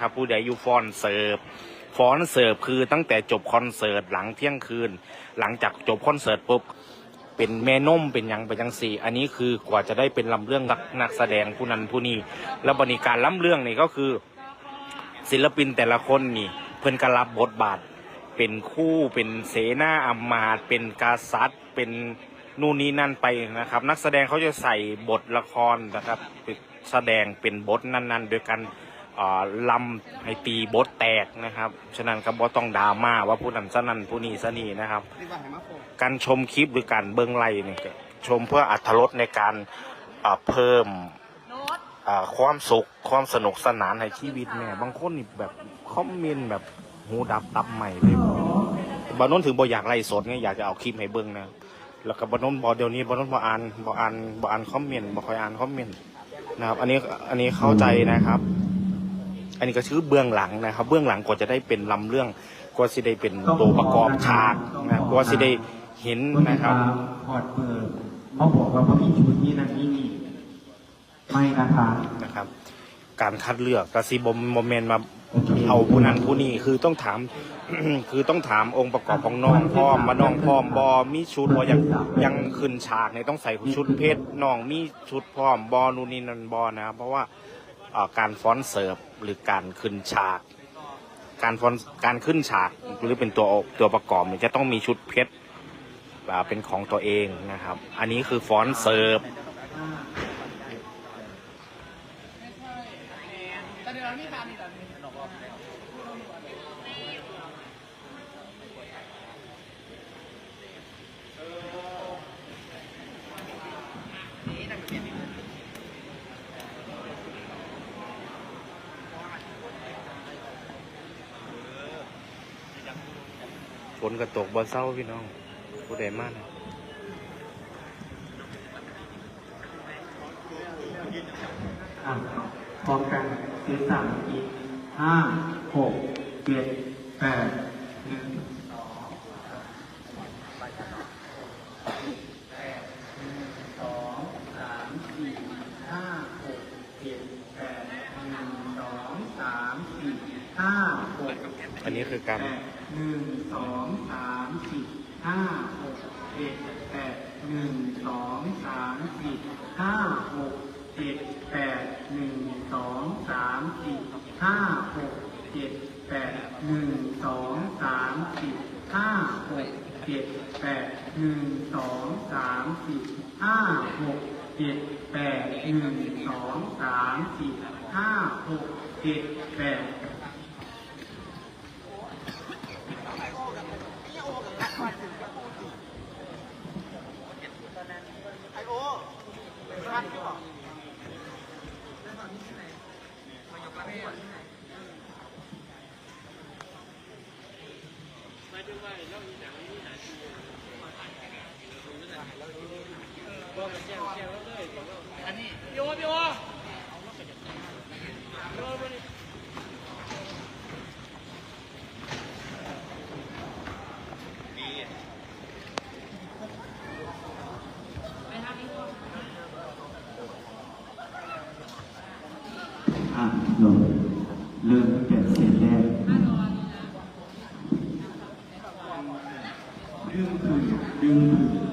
ครับผู้ใดอยู่ฟอนเสิร์ฟฟอนเสิร์ฟคือตั้งแต่จบคอนเสิร์ตหลังเที่ยงคืน หลังจากจบคอนเสิร์ตปุ๊บเป็นแม่นมเป็นยังไปจังสี่ อันนี้คือกว่าจะได้เป็นลำเรื่องนักนักแสดงผู้นั้นผู้นี้แล้วบริการลำเรื่องนี่ก็คือ ศิลปินแต่ละคนนี่ เพิ่อนก็รับบทบาท เป็นคู่เป็นเสนาอำมาตเป็นกษัตริย์ เป็นนู่นนี่นั่นไปนะครับ นักแสดงเขาจะใส่บทละครนะครับแสดงเป็นบทนั้นๆ โดยการ ลำให้ตีบทแตกนะครับ ฉะนั้นก็บ่ต้องดราม่าว่าผู้นั้นซะนั้นผู้นี้ซะนี่นะครับ การชมคลิปหรือการเบิ้งไล่เนี่ยชมเพื่ออัธรสในการเพิ่มความสุขความสนุกสนานในชีวิตแม่บางคนนี่แบบคอมเมนต์แบบหูดับตับใหม่เลยบานนท์ถึงบ่อยากไล่สดไงอยากจะเอาคลิปให้เบิ้งนะแล้วก็บานนท์บอเดี๋ยวนี้บานนท์บ่อ่านบ่อ่านบ่อ่านคอมเมนต์บ่ค่อยอ่านคอมเมนต์นะครับ อันนี้อันนี้เข้าใจนะครับ อันนี้ก็ชื่อเบื้องหลังนะครับ เบื้องหลังกว่าจะได้เป็นลำเรื่องกว่าสิได้เป็นตัวประกอบฉากนะกว่าสิได้เห็นนะครับพอดเปิดเขาบอกว่าพอมีชุดนี้นั่นนี่นี่ไม่นะคะนะครับ การคัดเลือกกระซีบมโมเมนต์มาเอาผู้นั้นผู้นี้คือต้องถามคือต้องถามองค์ประกอบของน้องพร้อมมาน้องพร้อมบอมีชุดบอยังยังขึ้นฉากเนี่ยต้องใส่ชุดเพชรน้องมีชุดพร้อมบอนูนนี่นันบอนะครับเพราะว่า การฟ้อนเสิร์ฟหรือการขึ้นฉาก การฟ้อนการขึ้นฉากหรือเป็นตัวตัวประกอบเนี่ยจะต้องมีชุดเพชรเป็นของตัวเองนะครับ อันนี้คือฟ้อนเสิร์ฟ ฝนกระตกบนเศร้าพี่น้องผู้ใดมากนะพร้อมกันคือสามอีกห้าหกเจ็ดแปดหนึ่งสองสองสามสี่ห้าหกเจ็ดแปดหนึ่งสองสามสี่ ห้าหกอันนี้คือการหนึ่งสองสามสี่ห้าหกเจ็ดแปดหนึ่งสองสามสี่ห้าหกเจ็ดแปดหนึ่งสองสามสี่ห้าหกเจ็ดแปดหนึ่งสองสามสี่ห้าหกเจ็ดแปดหนึ่งสองสามสี่ห้าหกเจ็ดแปดหนึ่งสองสามสี่ห้าหกเจ็ดแปด อะหนู Thank you.